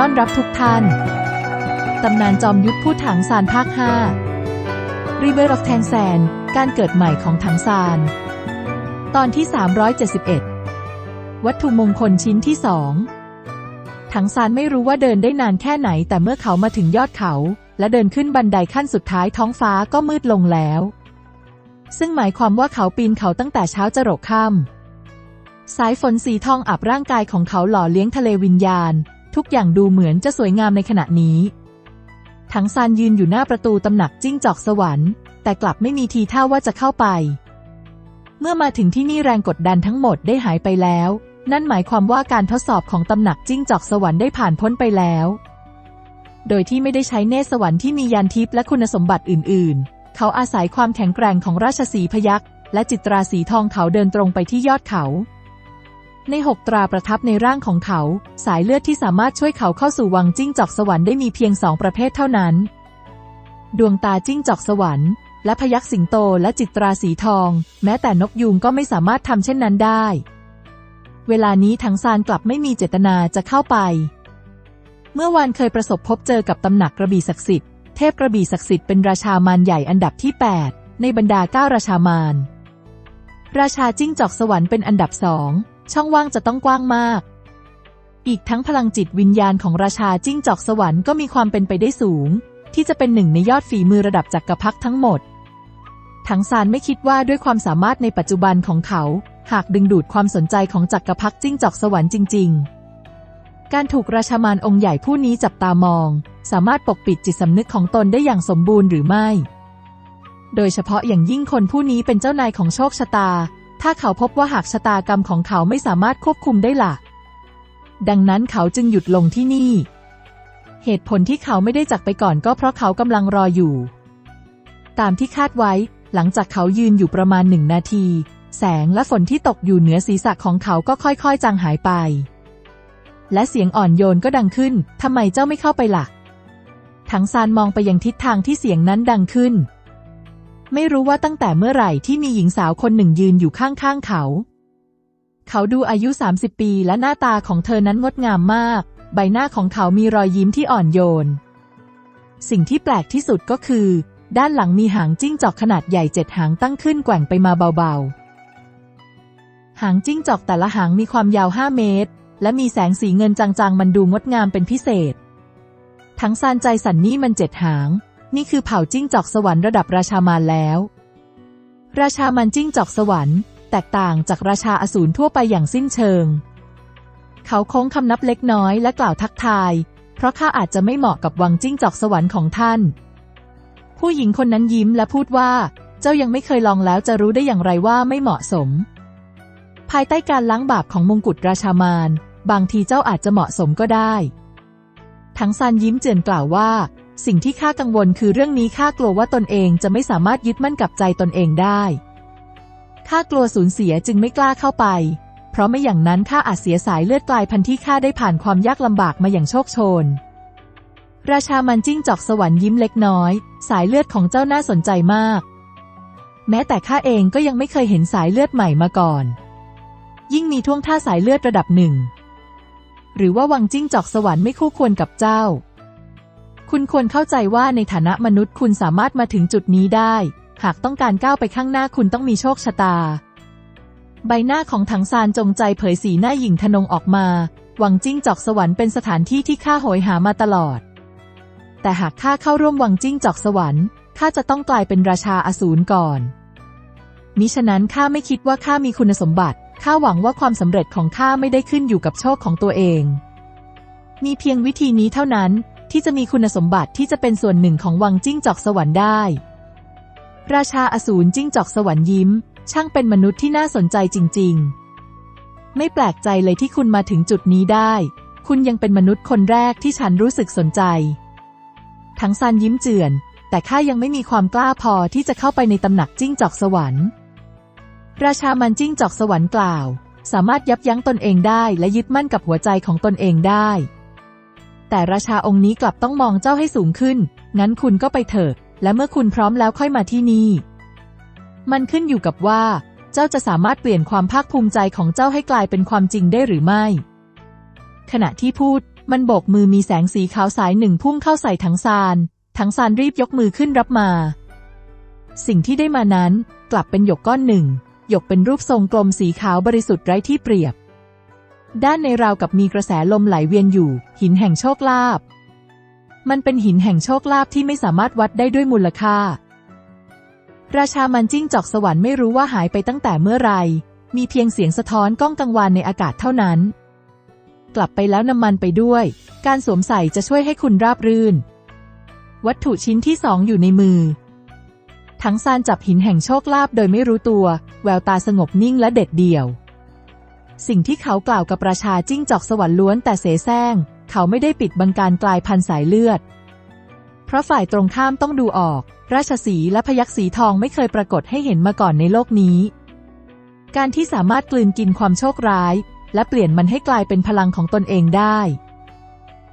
ต้อนรับทุกท่าน ตำนานจอมยุทธพูดถังซานภาค 5 Rebirth of Tang San การเกิดใหม่ของถังซาน ตอนที่ 371 วัตถุมงคลชิ้นที่สองถังซานไม่รู้ว่าเดินได้นานแค่ไหน แต่เมื่อเขามาถึงยอดเขา และเดินขึ้นบันไดขั้นสุดท้ายท้องฟ้าก็มืดลงแล้ว ซึ่งหมายความว่าเขาปีนเขาตั้งแต่เช้าจรดค่ำสายฝนสีทองอับร่างกายของเขาหล่อเลี้ยงทะเลวิญญาณ ทุกอย่างดูเหมือนจะสวยงามในขณะนี้ ถังซานยืนอยู่หน้าประตูตำหนักจิ้งจอกสวรรค์ แต่กลับไม่มีทีท่าว่าจะเข้าไป เมื่อมาถึงที่นี่แรงกดดันทั้งหมดได้หายไปแล้ว นั่นหมายความว่าการทดสอบของตำหนักจิ้งจอกสวรรค์ได้ผ่านพ้นไปแล้ว โดยที่ไม่ได้ใช้เนสวรรค์ที่มียานทิพย์และคุณสมบัติอื่น ๆ เขาอาศัยความแข็งแกร่งของราชสีพยักษ์และจิตราสีทองเขาเดินตรงไปที่ยอดเขา ในหกตราประทับในร่างของเขา สายเลือดที่สามารถช่วยเขาเข้าสู่วังจิ้งจอกสวรรค์ได้มีเพียงสองประเภทเท่านั้น ดวงตาจิ้งจอกสวรรค์ และพยักสิงโตและจิตราสีทอง แม้แต่นกยูงก็ไม่สามารถทำเช่นนั้นได้ เวลานี้ทั้งซานกลับไม่มีเจตนาจะเข้าไป เมื่อวานเคยประสบพบเจอกับตำหนักกระบี่ศักดิ์สิทธิ์เทพกระบี่ศักดิ์สิทธิ์เป็นราชามารใหญ่อันดับที่ 8 ในบรรดาเก้าราชามาร ราชาจิ้งจอกสวรรค์เป็นอันดับสอง ช่องว่างจะต้องกว้างมาก อีกทั้งพลังจิตวิญญาณของราชาจิ้งจอกสวรรค์ก็มีความเป็นไปได้สูง ที่จะเป็นหนึ่งในยอดฝีมือระดับจักรพรรดิทั้งหมดถังซานไม่คิดว่าด้วยความสามารถในปัจจุบันของเขา หากดึงดูดความสนใจของจักรพรรดิจิ้งจอกสวรรค์จริง ๆ การถูกราชามารองค์ใหญ่ผู้นี้จับตามอง สามารถปกปิดจิตสำนึกของตนได้อย่างสมบูรณ์หรือไม่ โดยเฉพาะอย่างยิ่งคนผู้นี้เป็นเจ้านายของโชคชะตา ถ้าเขาพบว่าหากชะตากรรมของเขาไม่สามารถควบคุมได้ละ่ะ ดังนั้นเขาจึงหยุดลงที่นี่ เหตุผลที่เขาไม่ได้จักไปก่อนก็เพราะเขากำลังรออยู่ ตามที่คาดไว้ หลังจากเขายืนอยู่ประมาณหนึ่งนาที แสงและฝนที่ตกอยู่เหนือศีรษะของเขาก็ค่อยๆจางหายไป และเสียงอ่อนโยนก็ดังขึ้นทำไมเจ้าไม่เข้าไปหลักถังซานมองไปยังทิศทางที่เสียงนั้นดังขึ้น ไม่รู้ว่าตั้งแต่เมื่อไหร่ที่มีหญิงสาวคนหนึ่งยืนอยู่ข้างๆเขา เขาดูอายุ 30 ปีและหน้าตาของเธอนั้นงดงามมาก ใบหน้าของเขามีรอยยิ้มที่อ่อนโยน สิ่งที่แปลกที่สุดก็คือ ด้านหลังมีหางจิ้งจอกขนาดใหญ่เจ็ดหางตั้งขึ้นแกว่งไปมาเบาๆ หางจิ้งจอกแต่ละหางมีความยาว 5 เมตร และมีแสงสีเงินจางๆ มันดูงดงามเป็นพิเศษ ทั้งซานใจสันนี่มันเจ็ดหาง นี่คือเผ่าจิ้งจอกสวรรค์ระดับราชามารแล้ว ราชามันจิ้งจอกสวรรค์ แตกต่างจากราชาอสูรทั่วไปอย่างสิ้นเชิง เขาโค้งคำนับเล็กน้อยและกล่าวทักทาย เพราะข้าอาจจะไม่เหมาะกับวังจิ้งจอกสวรรค์ของท่าน ผู้หญิงคนนั้นยิ้มและพูดว่า เจ้ายังไม่เคยลองแล้วจะรู้ได้อย่างไรว่าไม่เหมาะสม ภายใต้การล้างบาปของมงกุฎราชามารบางทีเจ้าอาจจะเหมาะสมก็ได้ ทั้งซันยิ้มเจือนกล่าวว่า สิ่งที่ข้ากังวลคือเรื่องนี้ข้ากลัวว่าตนเองจะไม่สามารถยึดมั่นกับใจตนเองได้ ข้ากลัวสูญเสียจึงไม่กล้าเข้าไป เพราะไม่อย่างนั้นข้าอาจเสียสายเลือดกลายพันธุ์ที่ข้าได้ผ่านความยากลำบากมาอย่างโชคโชน ราชามันจิ้งจอกสวรรค์ยิ้มเล็กน้อย สายเลือดของเจ้าน่าสนใจมาก แม้แต่ข้าเองก็ยังไม่เคยเห็นสายเลือดใหม่มาก่อน ยิ่งมีท่วงท่าสายเลือดระดับหนึ่ง หรือว่าวังจิ้งจอกสวรรค์ไม่คู่ควรกับเจ้า คุณควรเข้าใจว่าในฐานะมนุษย์คุณสามารถมาถึงจุดนี้ได้ หากต้องการก้าวไปข้างหน้าคุณต้องมีโชคชะตา ใบหน้าของถังซานจงใจเผยสีหน้าหยิ่งทนงออกมา หวังจิ้งจอกสวรรค์เป็นสถานที่ที่ข้าโหยหามาตลอด แต่หากข้าเข้าร่วมวังจิ้งจอกสวรรค์ข้าจะต้องกลายเป็นราชาอสูรก่อน มิฉะนั้นข้าไม่คิดว่าข้ามีคุณสมบัติ ข้าหวังว่าความสำเร็จของข้าไม่ได้ขึ้นอยู่กับโชคของตัวเอง มีเพียงวิธีนี้เท่านั้น ที่จะมีคุณสมบัติที่จะเป็นส่วนหนึ่งของวังจิ้งจอกสวรรค์ได้ ราชาอสูรจิ้งจอกสวรรค์ยิ้ม ช่างเป็นมนุษย์ที่น่าสนใจจริง ๆ ไม่แปลกใจเลยที่คุณมาถึงจุดนี้ได้ คุณยังเป็นมนุษย์คนแรกที่ฉันรู้สึกสนใจ ทั้งซันยิ้มเจือน แต่ข้ายังไม่มีความกล้าพอที่จะเข้าไปในตำหนักจิ้งจอกสวรรค์ ราชามันจิ้งจอกสวรรค์กล่าว สามารถยับยั้งตนเองได้และยึดมั่นกับหัวใจของตนเองได้ แต่ราชาองค์นี้กลับต้องมองเจ้าให้สูงขึ้น งั้นคุณก็ไปเถิดและเมื่อคุณพร้อมแล้วค่อยมาที่นี่ มันขึ้นอยู่กับว่า เจ้าจะสามารถเปลี่ยนความภาคภูมิใจของเจ้าให้กลายเป็นความจริงได้หรือไม่ ขณะที่พูด มันโบกมือมีแสงสีขาวสายหนึ่งพุ่งเข้าใส่ถังซานถังซานรีบยกมือขึ้นรับมา สิ่งที่ได้มานั้น กลับเป็นหยกก้อนหนึ่งหยกเป็นรูปทรงกลมสีขาวบริสุทธิ์ไร้ที่เปรียบ ด้านในราวกับมีกระแสลมไหลเวียนอยู่ หินแห่งโชคลาภมันเป็นหินแห่งโชคลาภที่ไม่สามารถวัดได้ด้วยมูลค่า ราชามันจิ้งจอกสวรรค์ไม่รู้ว่าหายไปตั้งแต่เมื่อไร มีเพียงเสียงสะท้อนก้องกังวานในอากาศเท่านั้น กลับไปแล้วนำมันไปด้วย การสวมใส่จะช่วยให้คุณราบรื่น วัตถุชิ้นที่สองอยู่ในมือ ทั้งซานจับหินแห่งโชคลาภโดยไม่รู้ตัว แววตาสงบนิ่งและเด็ดเดี่ยว สิ่งที่เขากล่าวกับประชาจิ้งจอกสวรรค์ล้วนแต่เสแสร้ง เขาไม่ได้ปิดบังการกลายพันธุ์สายเลือด เพราะฝ่ายตรงข้ามต้องดูออก ราชสีและพยัคฆ์สีทองไม่เคยปรากฏให้เห็นมาก่อนในโลกนี้ การที่สามารถกลืนกินความโชคร้าย และเปลี่ยนมันให้กลายเป็นพลังของตนเองได้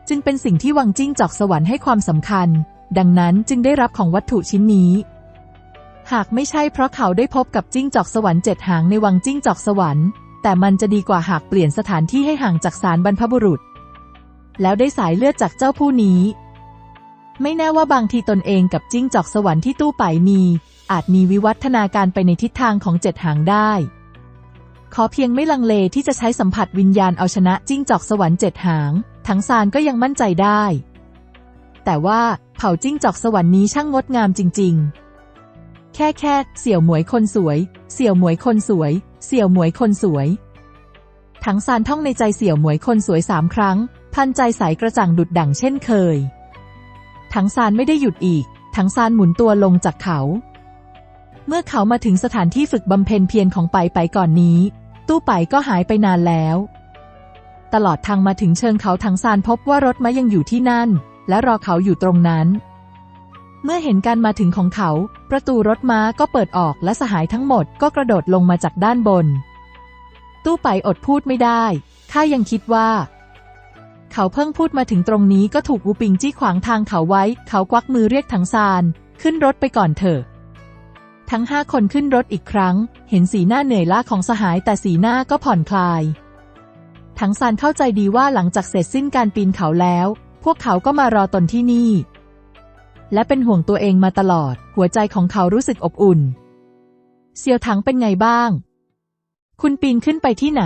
จึงเป็นสิ่งที่วังจิ้งจอกสวรรค์ให้ความสำคัญ ดังนั้นจึงได้รับของวัตถุชิ้นนี้หากไม่ใช่เพราะเขาได้พบกับจิ้งจอกสวรรค์เจ็ดหางในวังจิ้งจอกสวรรค์ แต่มันจะดีกว่าหากเปลี่ยนสถานที่ให้ห่างจากสารบรรพบุรุษ แล้วได้สายเลือดจากเจ้าผู้นี้ ไม่แน่ว่าบางทีตนเองกับจิ้งจอกสวรรค์ที่ตู้ไปมี อาจมีวิวัฒนาการไปในทิศทางของเจ็ดหางได้ ขอเพียงไม่ลังเลที่จะใช้สัมผัสวิญญาณเอาชนะจิ้งจอกสวรรค์เจ็ดหาง ทั้งซานก็ยังมั่นใจได้ แต่ว่าเผ่าจิ้งจอกสวรรค์นี้ช่างงดงามจริง ๆ แค่แค่เสี่ยวหมวยคนสวย เสี่ยวหมวยคนสวย เสี่ยวหมวยคนสวยทั้งซานท่องในใจเสี่ยวหมวยคนสวยสามครั้ง พันใจใสกระจ่างดุดดั่งเช่นเคยทั้งซานไม่ได้หยุดอีกทั้งซานหมุนตัวลงจากเขา เมื่อเขามาถึงสถานที่ฝึกบำเพ็ญเพียรของไปไปก่อนนี้ ตู้ไปก็หายไปนานแล้ว ตลอดทางมาถึงเชิงเขาทั้งซานพบว่ารถม้ายังอยู่ที่นั่น และรอเขาอยู่ตรงนั้น เมื่อเห็นการมาถึงของเขา ประตูรถม้าก็เปิดออกและสหายทั้งหมดก็กระโดดลงมาจากด้านบน ตู้ไปอดพูดไม่ได้ข้ายังคิดว่า เขาเพิ่งพูดมาถึงตรงนี้ก็ถูกวูปิงจี้ขวางทางเขาไว้ เขาควักมือเรียกทั้งซาน ขึ้นรถไปก่อนเถอะ ทั้งห้าคนขึ้นรถอีกครั้ง เห็นสีหน้าเหนื่อยล้าของสหายแต่สีหน้าก็ผ่อนคลาย ทั้งซานเข้าใจดีว่าหลังจากเสร็จสิ้นการปีนเขาแล้ว พวกเขาก็มารอตนที่นี่ และเป็นห่วงตัวเองมาตลอด หัวใจของเขารู้สึกอบอุ่น เซียวถังเป็นไงบ้าง คุณปีนขึ้นไปที่ไหน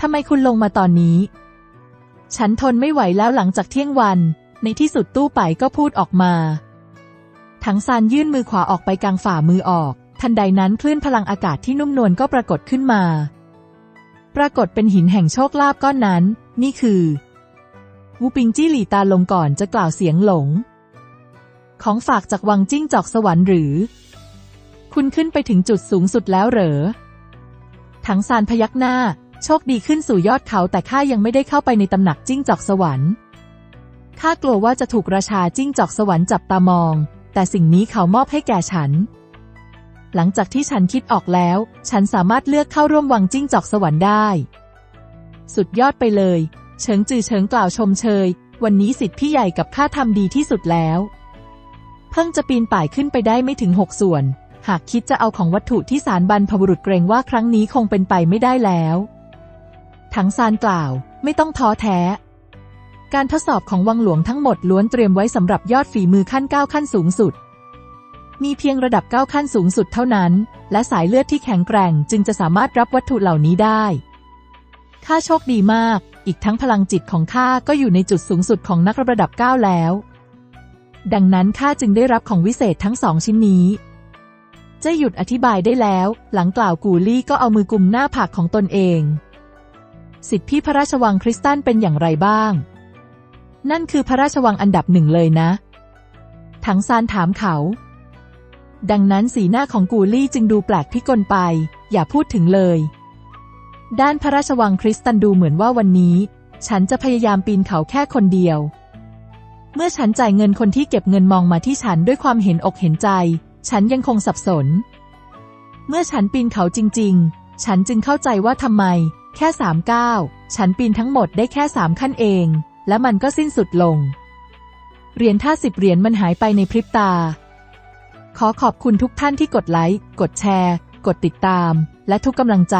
ทำไมคุณลงมาตอนนี้ ฉันทนไม่ไหวแล้วหลังจากเที่ยงวัน ในที่สุดตู้ไปก็พูดออกมา ถังซานยื่นมือขวาออกไปกลางฝ่ามือออก ทันใดนั้นคลื่นพลังอากาศที่นุ่มนวลก็ปรากฏขึ้นมา ปรากฏเป็นหินแห่งโชคลาภก้อนนั้น นี่คือ วูปิงจี้หลีตาลงก่อนจะกล่าวเสียงหลง ของฝากจากวังจิ้งจอกสวรรค์หรือ คุณขึ้นไปถึงจุดสูงสุดแล้วเหรอ ถังซานพยักหน้า โชคดีขึ้นสู่ยอดเขาแต่ข้ายังไม่ได้เข้าไปในตำหนักจิ้งจอกสวรรค์ข้ากลัวว่าจะถูกราชาจิ้งจอกสวรรค์จับตามอง แต่สิ่งนี้เขามอบให้แก่ฉัน หลังจากที่ฉันคิดออกแล้ว ฉันสามารถเลือกเข้าร่วมวังจิ้งจอกสวรรค์ได้ สุดยอดไปเลย เฉิงจือเฉิงกล่าวชมเชย วันนี้สิทธิ์พี่ใหญ่กับข้าทำดีที่สุดแล้ว เพิ่งจะปีนป่ายขึ้นไปได้ไม่ถึงหกส่วน หากคิดจะเอาของวัตถุที่สารบรรพบุรุษเกรงว่าครั้งนี้คงเป็นไปไม่ได้แล้วถังซานกล่าว ไม่ต้องท้อแท้ การทดสอบของวังหลวงทั้งหมดล้วนเตรียมไว้สำหรับยอดฝีมือขั้นเก้าขั้นสูงสุด มีเพียงระดับเก้าขั้นสูงสุดเท่านั้น และสายเลือดที่แข็งแกร่งจึงจะสามารถรับวัตถุเหล่านี้ได้ข้าโชคดีมาก อีกทั้งพลังจิตของข้าก็อยู่ในจุดสูงสุดของนักรระดับเก้าแล้ว ดังนั้นข้าจึงได้รับของวิเศษทั้งสองชิ้นนี้จะหยุดอธิบายได้แล้ว หลังกล่าวกูลี่ก็เอามือกุมหน้าผากของตนเอง สิทธิพี่พระราชวังคริสตันเป็นอย่างไรบ้าง นั่นคือพระราชวังอันดับหนึ่งเลยนะ ถังซานถามเขา ดังนั้นสีหน้าของกูลี่จึงดูแปลกพิกลไป อย่าพูดถึงเลย ด้านพระราชวังคริสตันดูเหมือนว่าวันนี้ ฉันจะพยายามปีนเขาแค่คนเดียว เมื่อฉันจ่ายเงินคนที่เก็บเงินมองมาที่ฉันด้วยความเห็นอกเห็นใจ ฉันยังคงสับสน เมื่อฉันปีนเขาจริง ๆ ฉันจึงเข้าใจว่าทำไม แค่สามก้าวฉันปีนทั้งหมดได้แค่สามขั้นเอง และมันก็สิ้นสุดลง เหรียญท่าสิบเหรียญมันหายไปในพริบตา ขอขอบคุณทุกท่านที่กดไลค์ กดแชร์ กดติดตาม และทุกกำลังใจ